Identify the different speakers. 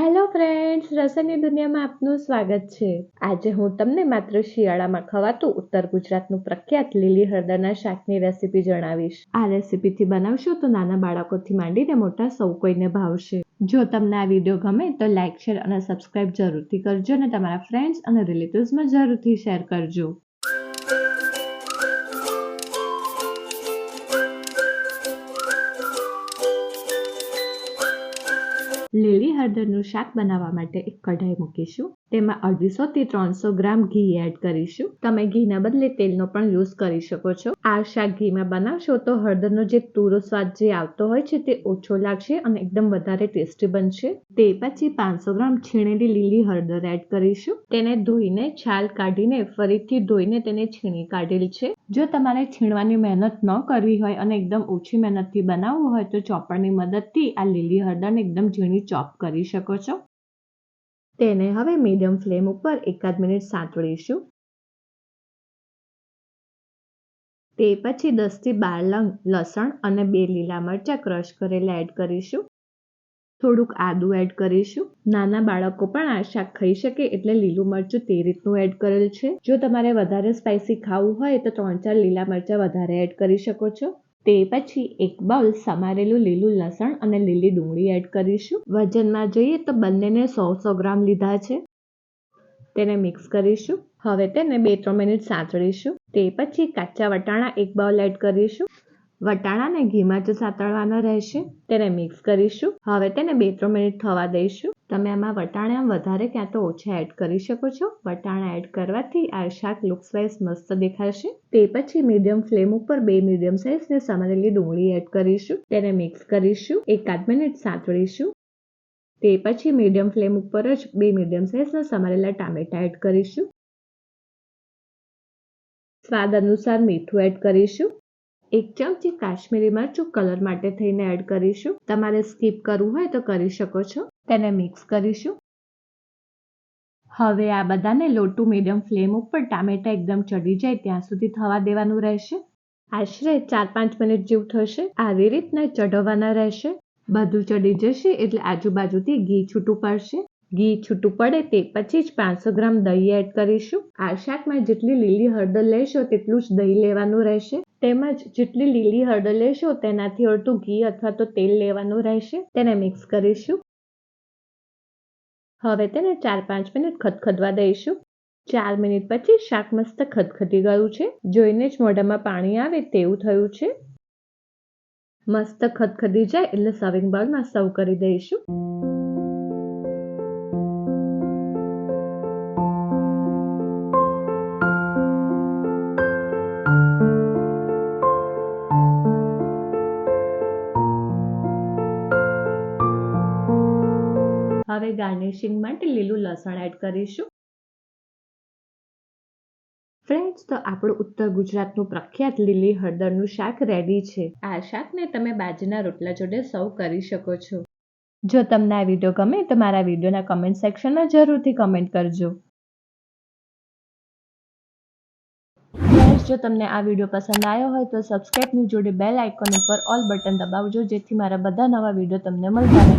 Speaker 1: Hello friends રસોઈની દુનિયામાં આપનું સ્વાગત છે. આજે હું તમને માત્ર શિયાળામાં ખવાતું ઉત્તર ગુજરાતનું પ્રખ્યાત લીલી હળદરના શાકની રેસીપી જણાવીશ. આ રેસીપીથી બનાવશો તો નાના બાળકોથી માંડીને મોટા સૌ કોઈને ભાવશે. જો તમને આ વીડિયો ગમે તો લાઇક શેર અને સબસ્ક્રાઇબ જરૂરથી કરજો અને તમારા ફ્રેન્ડ્સ અને રિલેટિવ્સમાં જરૂરથી શેર કરજો. લીલી હળદરનું શાક બનાવવા માટે એક કઢાઈ મૂકીશું. તેમાં અઢીસોથી ત્રણસો ગ્રામ ઘી એડ કરીશું. તમે ઘીના બદલે તેલનો પણ યુઝ કરી શકો છો. આ શાક ઘીમાં બનાવશો તો હળદરનો જે તુરો સ્વાદ જે આવતો હોય છે તે ઓછો લાગશે અને એકદમ વધારે ટેસ્ટી બનશે. તે પછી પાંચસો ગ્રામ છીણેલી લીલી હળદર એડ કરીશું. તેને ધોઈને છાલ કાઢીને ફરીથી ધોઈને તેને છીણી કાઢેલ છે. જો તમારે છીણવાની મહેનત ન કરવી હોય અને એકદમ ઓછી મહેનતથી બનાવવું હોય તો ચોપડની મદદથી આ લીલી હળદરને એકદમ ઝીણી ચોપ કરી શકો છો. તેને હવે મીડિયમ ફ્લેમ ઉપર એકાદ મિનિટ સાંતળીશું તે પછી દસથી બાર લંગ, લસણ અને બે લીલા મરચાં ક્રશ કરેલા એડ કરીશું. થોડુંક આદું એડ કરીશું. નાના બાળકો પણ આ શાક ખાઈ શકે એટલે લીલું મરચું તે રીતનું એડ કરેલ છે. જો તમારે વધારે સ્પાઇસી ખાવું હોય તો ત્રણ ચાર લીલા મરચાં વધારે એડ કરી શકો છો. તે પછી એક બાઉલ સમારેલું લીલું લસણ અને લીલી ડુંગળી એડ કરીશું. વજનમાં જોઈએ તો બંનેને સો સો ગ્રામ લીધા છે. તેને મિક્સ કરીશું. હવે તેને બે ત્રણ મિનિટ સાંતળીશું. તે પછી કાચા વટાણા એક બાઉલ એડ કરીશું. વટાણાને ઘીમાં જ સાતળવાના રહેશે. તેને મિક્સ કરીશું. હવે તેને બે ત્રણ મિનિટ થવા દઈશું. તમે આમાં વટાણા વધારે ક્યાં તો ઓછા એડ કરી શકો છો. વટાણા એડ કરવાથી આ શાક લુક્સ વાઇઝ મસ્ત દેખાશે. તે પછી મીડિયમ ફ્લેમ ઉપર બે મીડિયમ સાઇઝને સમારેલી ડુંગળી એડ કરીશું. તેને મિક્સ કરીશું. એકાદ મિનિટ સાંતળીશું. તે પછી મીડિયમ ફ્લેમ ઉપર જ બે મીડિયમ સાઇઝના સમારેલા ટામેટા એડ કરીશું. સ્વાદ અનુસાર મીઠું એડ કરીશું. એક ચમચી કાશ્મીરી મરચું કલર માટે થઈને એડ કરીશું. તમારે સ્કીપ કરવું હોય તો કરી શકો છો. તેને મિક્સ કરીશું. હવે આ બધાને લોટુ મીડિયમ ફ્લેમ ઉપર ટામેટા એકદમ ચડી જાય ત્યાં સુધી થવા દેવાનું રહેશે. આશરે ચાર પાંચ મિનિટ જેવું થશે. આવી રીતના ચઢવવાના રહેશે. બધું ચડી જશે એટલે આજુબાજુથી ઘી છૂટું પડશે. ઘી છૂટું પડે તે પછી જ પાંચસો ગ્રામ દહીં એડ કરીશું. આ શાકમાં જેટલી લીલી હળદર લેશો તેટલું જ દહીં લેવાનું રહેશે. તેમજ જેટલી લીલી હળદર લેશો તેનાથી અડધું ઘી અથવા તો તેલ લેવાનું રહેશે. તેને મિક્સ કરીશું. હવે તેને ચાર પાંચ મિનિટ ખદખદવા દઈશું. ચાર મિનિટ પછી શાક મસ્ત ખદખદી ગયું છે. જોઈને જ મોઢામાં પાણી આવે તેવું થયું છે. મસ્ત ખદખદી જાય એટલે સર્વિંગ બાઉલમાં સર્વ કરી દઈશું. હવે ગાર્નિશિંગ માટે લીલું લસણ એડ કરીશું. ફ્રેન્ડ્સ તો આપણું ઉત્તર ગુજરાતનું પ્રખ્યાત લીલી હળદરનું શાક રેડી છે. આ શાકને તમે બાજરીના રોટલા જોડે સર્વ કરી શકો છો. જો તમને આ વીડિયો ગમે તો મારા વિડીયોના કમેન્ટ સેક્શનમાં જરૂરથી કમેન્ટ કરજો. જો તમને આ વીડિયો પસંદ આવ્યો હોય તો સબસ્ક્રાઇબની જોડે બેલ આઇકોન ઉપર ઓલ બટન દબાવજો જેથી મારા બધા નવા વીડિયો તમને મળતા રહે.